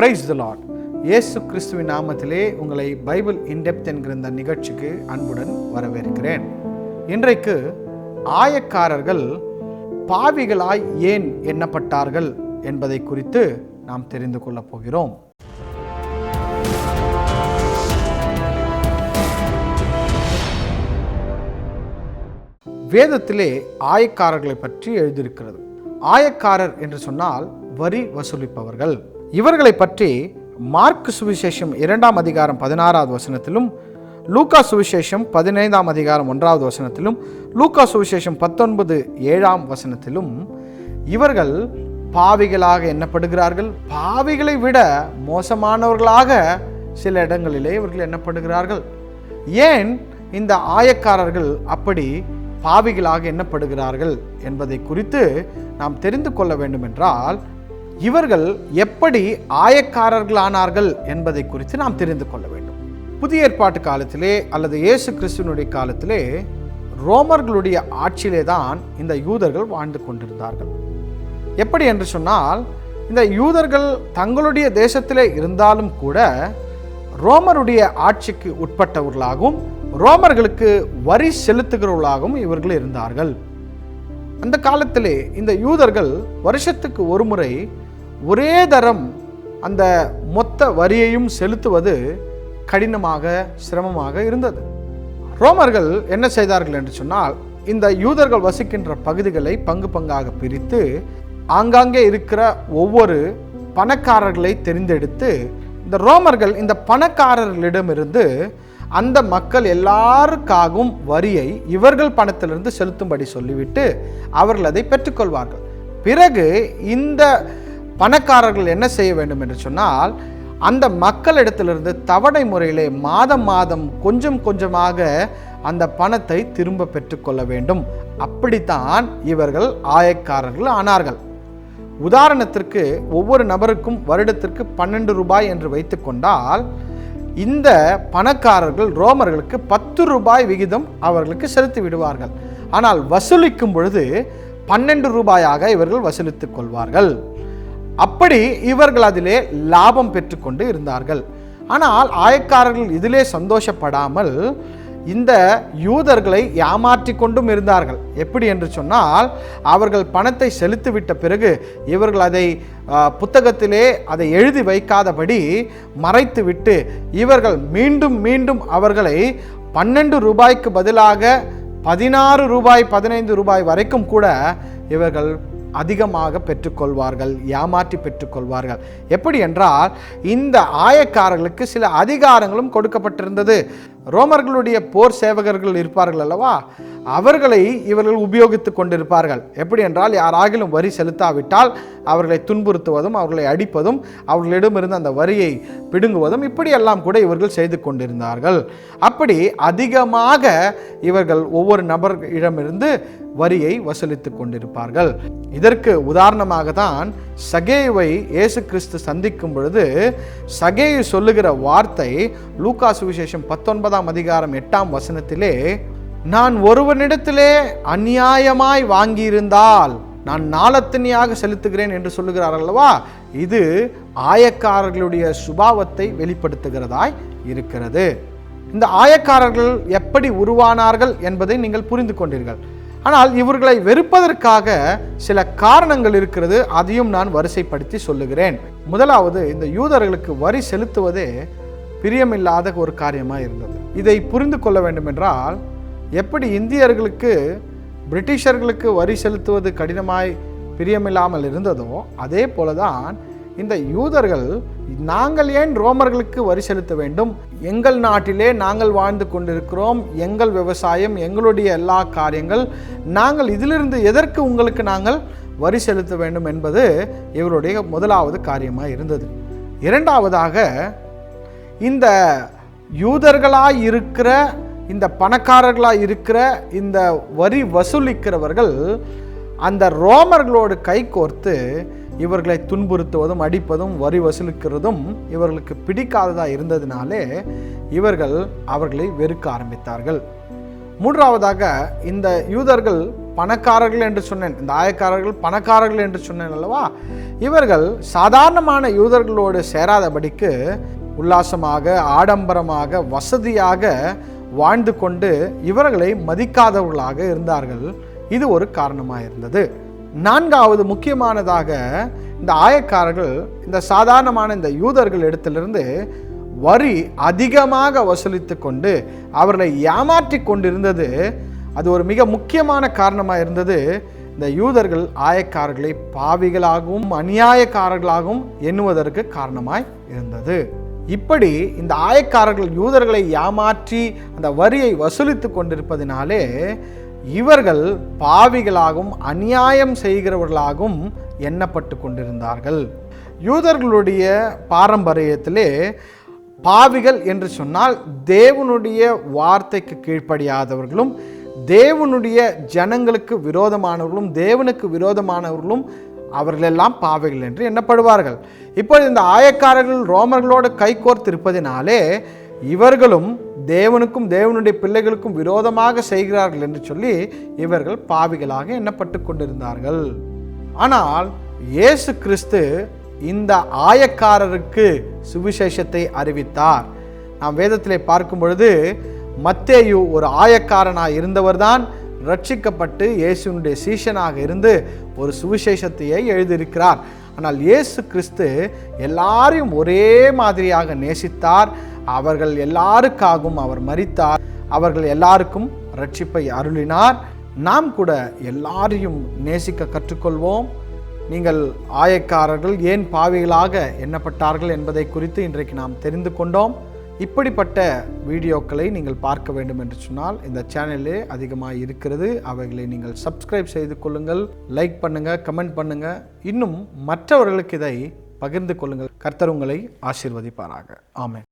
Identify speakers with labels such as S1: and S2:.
S1: Praise the lot இயேசு கிறிஸ்துவின் நாமத்திலே உங்களை பைபிள் இன்டெப்த் என்கிற இந்த நிகழ்ச்சிக்கு அன்புடன் வரவேற்கிறேன். இன்றைக்கு ஆயக்காரர்கள் பாவிகளாய் ஏன் எண்ணப்பட்டார்கள் என்பதை குறித்து நாம் தெரிந்து கொள்ளப் போகிறோம். வேதத்திலே ஆயக்காரர்களை பற்றி எழுதியிருக்கிறது. ஆயக்காரர் என்று சொன்னால் வரி வசூலிப்பவர்கள். இவர்களை பற்றி மார்க் சுவிசேஷம் இரண்டாம் அதிகாரம் பதினாறாவது வசனத்திலும் லூக்கா சுவிசேஷம் பதினைந்தாம் அதிகாரம் ஒன்றாவது வசனத்திலும் லூக்கா சுவிசேஷம் பத்தொன்பது ஏழாம் வசனத்திலும் இவர்கள் பாவிகளாக எண்ணப்படுகிறார்கள். பாவிகளை விட மோசமானவர்களாக சில இடங்களிலே இவர்கள் எண்ணப்படுகிறார்கள். ஏன் இந்த ஆயக்காரர்கள் அப்படி பாவிகளாக எண்ணப்படுகிறார்கள் என்பதை குறித்து நாம் தெரிந்து கொள்ள வேண்டும் என்றால் இவர்கள் எப்படி ஆயக்காரர்களானார்கள் என்பதை குறித்து நாம் தெரிந்து கொள்ள வேண்டும். புதிய ஏற்பாட்டு காலத்திலே அல்லது இயேசு கிறிஸ்துவனுடைய காலத்திலே ரோமர்களுடைய ஆட்சியிலே தான் இந்த யூதர்கள் வாழ்ந்து கொண்டிருந்தார்கள். எப்படி என்று சொன்னால் இந்த யூதர்கள் தங்களுடைய தேசத்திலே இருந்தாலும் கூட ரோமருடைய ஆட்சிக்கு உட்பட்டவர்களாகவும் ரோமர்களுக்கு வரி செலுத்துகிறவர்களாகவும் இவர்கள் இருந்தார்கள். அந்த காலத்திலே இந்த யூதர்கள் வருஷத்துக்கு ஒரு முறை ஒரே தரம் அந்த மொத்த வரியையும் செலுத்துவது கடினமாக சிரமமாக இருந்தது. ரோமர்கள் என்ன செய்தார்கள் என்று சொன்னால் இந்த யூதர்கள் வசிக்கின்ற பகுதிகளை பங்கு பங்காக பிரித்து ஆங்காங்கே இருக்கிற ஒவ்வொரு பணக்காரர்களை தெரிந்தெடுத்து இந்த ரோமர்கள் இந்த பணக்காரர்களிடமிருந்து அந்த மக்கள் எல்லாருக்காகவும் வரியை இவர்கள் பணத்திலிருந்து செலுத்தும்படி சொல்லிவிட்டு அவர்கள் அதை பெற்றுக்கொள்வார்கள். பிறகு இந்த பணக்காரர்கள் என்ன செய்ய வேண்டும் என்று சொன்னால் அந்த மக்களிடத்திலிருந்து தவணை முறையிலே மாதம் மாதம் கொஞ்சம் கொஞ்சமாக அந்த பணத்தை திரும்ப பெற்றுக்கொள்ள வேண்டும். அப்படித்தான் இவர்கள் ஆயக்காரர்கள் ஆனார்கள். உதாரணத்திற்கு ஒவ்வொரு நபருக்கும் வருடத்திற்கு பன்னெண்டு ரூபாய் என்று வைத்துக்கொண்டால் இந்த பணக்காரர்கள் ரோமர்களுக்கு பத்து ரூபாய் விகிதம் அவர்களுக்கு செலுத்தி விடுவார்கள். ஆனால் வசூலிக்கும் பொழுது பன்னெண்டு ரூபாயாக இவர்கள் வசூலித்துக் கொள்வார்கள். அப்படி இவர்கள் அதிலே லாபம் பெற்றுக்கொண்டு இருந்தார்கள். ஆனால் ஆயக்காரர்கள் இதிலே சந்தோஷப்படாமல் இந்த யூதர்களை ஏமாற்றி கொண்டும் இருந்தார்கள். எப்படி என்று சொன்னால் அவர்கள் பணத்தை செலுத்திவிட்ட பிறகு இவர்கள் அதை புத்தகத்திலே அதை எழுதி வைக்காதபடி மறைத்துவிட்டு இவர்கள் மீண்டும் மீண்டும் அவர்களை பன்னெண்டு ரூபாய்க்கு பதிலாக பதினாறு ரூபாய் பதினைந்து ரூபாய் வரைக்கும் கூட இவர்கள் அதிகமாக பெற்றுக்கொள்வார்கள் ஏமாற்றி பெற்றுக்கொள்வார்கள். எப்படி என்றால் இந்த ஆயக்காரர்களுக்கு சில அதிகாரங்களும் கொடுக்கப்பட்டிருந்தது. ரோமர்களுடைய போர் சேவகர்கள் இருப்பார்கள் அல்லவா? அவர்களை இவர்கள் உபயோகித்து கொண்டிருப்பார்கள். எப்படி என்றால் யாராகிலும் வரி செலுத்தாவிட்டால் அவர்களை துன்புறுத்துவதும் அவர்களை அடிப்பதும் அவர்களிடமிருந்து அந்த வரியை பிடுங்குவதும் இப்படியெல்லாம் கூட இவர்கள் செய்து கொண்டிருந்தார்கள். அப்படி அதிகமாக இவர்கள் ஒவ்வொரு நபர்களிடமிருந்து வரியை வசூலித்து கொண்டிருப்பார்கள். இதற்கு உதாரணமாக தான் சகேவை இயேசு கிறிஸ்து சந்திக்கும் பொழுது சகேயு சொல்லுகிற வார்த்தை லூகா சுவிசேஷம் பத்தொன்பதாம் அதிகாரம் எட்டாம் வசனத்திலே நான் ஒருவனிடத்திலே அநியாயமாய் வாங்கியிருந்தால் நான் நாளத்தனியாக செலுத்துகிறேன் என்று சொல்லுகிறார் அல்லவா? இது ஆயக்காரர்களுடைய சுபாவத்தை வெளிப்படுத்துகிறதாய் இருக்கிறது. இந்த ஆயக்காரர்கள் எப்படி உருவானார்கள் என்பதை நீங்கள் புரிந்து கொண்டீர்கள். ஆனால் இவர்களை வெறுப்பதற்காக சில காரணங்கள் இருக்கிறது அதையும் நான் வரிசைப்படுத்தி சொல்லுகிறேன். முதலாவது இந்த யூதர்களுக்கு வரி செலுத்துவதே பிரியமில்லாத ஒரு காரியமாக இருந்தது. இதை புரிந்து கொள்ள வேண்டும் என்றால் எப்படி இந்தியர்களுக்கு பிரிட்டிஷர்களுக்கு வரி செலுத்துவது கடினமாய் பிரியமில்லாமல் இருந்ததோ அதே போலதான் இந்த யூதர்கள் நாங்கள் ஏன் ரோமர்களுக்கு வரி செலுத்த வேண்டும்? எங்கள் நாட்டிலே நாங்கள் வாழ்ந்து கொண்டிருக்கிறோம். எங்கள் விவசாயம் எங்களுடைய எல்லா காரியங்கள் நாங்கள் இதிலிருந்து எதற்கு உங்களுக்கு நாங்கள் வரி செலுத்த வேண்டும்? என்பது இவருடைய முதலாவது காரியமாக இருந்தது. இரண்டாவதாக இந்த யூதர்களாக இருக்கிற இந்த பணக்காரர்களாக இருக்கிற இந்த வரி வசூலிக்கிறவர்கள் அந்த ரோமர்களோடு கை கோர்த்து இவர்களை துன்புறுத்துவதும் அடிப்பதும் வரி வசூலிக்கிறதும் இவர்களுக்கு பிடிக்காததாக இருந்ததினாலே இவர்கள் அவர்களை வெறுக்க ஆரம்பித்தார்கள். மூன்றாவதாக இந்த யூதர்கள் பணக்காரர்கள் என்று சொன்னேன். இந்த ஆயக்காரர்கள் பணக்காரர்கள் என்று சொன்னேன் அல்லவா? இவர்கள் சாதாரணமான யூதர்களோடு சேராதபடிக்கு உல்லாசமாக ஆடம்பரமாக வசதியாக வாழ்ந்து கொண்டு இவர்களை மதிக்காதவர்களாக இருந்தார்கள். இது ஒரு காரணமாக இருந்தது. நான்காவது முக்கியமானதாக இந்த ஆயக்காரர்கள் இந்த சாதாரணமான இந்த யூதர்கள் இடத்திலிருந்து வரி அதிகமாக வசூலித்து கொண்டு அவர்களை ஏமாற்றி கொண்டிருந்தது. அது ஒரு மிக முக்கியமான காரணமாக இருந்தது. இந்த யூதர்கள் ஆயக்காரர்களை பாவிகளாகவும் அநியாயக்காரர்களாகவும் எண்ணுவதற்கு காரணமாய் இருந்தது. இப்படி இந்த ஆயக்காரர்கள் யூதர்களை ஏமாற்றி அந்த வரியை வசூலித்து கொண்டிருப்பதினாலே இவர்கள் பாவிகளாகவும் அநியாயம் செய்கிறவர்களாகவும் எண்ணப்பட்டு கொண்டிருந்தார்கள். யூதர்களுடைய பாரம்பரியத்திலே பாவிகள் என்று சொன்னால் தேவனுடைய வார்த்தைக்கு கீழ்ப்படியாதவர்களும் தேவனுடைய ஜனங்களுக்கு விரோதமானவர்களும் தேவனுக்கு விரோதமானவர்களும் அவர்களெல்லாம் பாவைகள் என்று எண்ணப்படுவார்கள். இப்பொழுது இந்த ஆயக்காரர்கள் ரோமர்களோடு கைகோர்த்திருப்பதினாலே இவர்களும் தேவனுக்கும் தேவனுடைய பிள்ளைகளுக்கும் விரோதமாக செய்கிறார்கள் என்று சொல்லி இவர்கள் பாவிகளாக எண்ணப்பட்டு கொண்டிருந்தார்கள். ஆனால் இயேசு கிறிஸ்து இந்த ஆயக்காரருக்கு சுவிசேஷத்தை அறிவித்தார். நாம் வேதத்திலே பார்க்கும் பொழுது மத்தேயு ஒரு ஆயக்காரனாக இருந்தவர்தான். ரட்சிக்கப்பட்டு இயேசுனுடைய சீஷனாக இருந்து ஒரு சுவிசேஷத்தையே எழுதியிருக்கிறார். ஆனால் இயேசு கிறிஸ்து எல்லாரையும் ஒரே மாதிரியாக நேசித்தார். அவர்கள் எல்லாருக்காகவும் அவர் மறித்தார் அவர்கள் எல்லாருக்கும் ரட்சிப்பை அருளினார். நாம் கூட எல்லாரையும் நேசிக்க கற்றுக்கொள்வோம். நீங்கள் ஆயக்காரர்கள் ஏன் பாவிகளாக எண்ணப்பட்டார்கள் என்பதை குறித்து இன்றைக்கு நாம் தெரிந்து கொண்டோம். இப்படிப்பட்ட வீடியோக்களை நீங்கள் பார்க்க வேண்டும் என்று சொன்னால் இந்த சேனலே அதிகமாக இருக்கிறது. அவைகளை நீங்கள் சப்ஸ்கிரைப் செய்து கொள்ளுங்கள் லைக் பண்ணுங்கள் கமெண்ட் பண்ணுங்கள் இன்னும் மற்றவர்களுக்கு இதை பகிர்ந்து கொள்ளுங்கள். கர்த்தர் உங்களை ஆசிர்வதிப்பாராக. ஆமே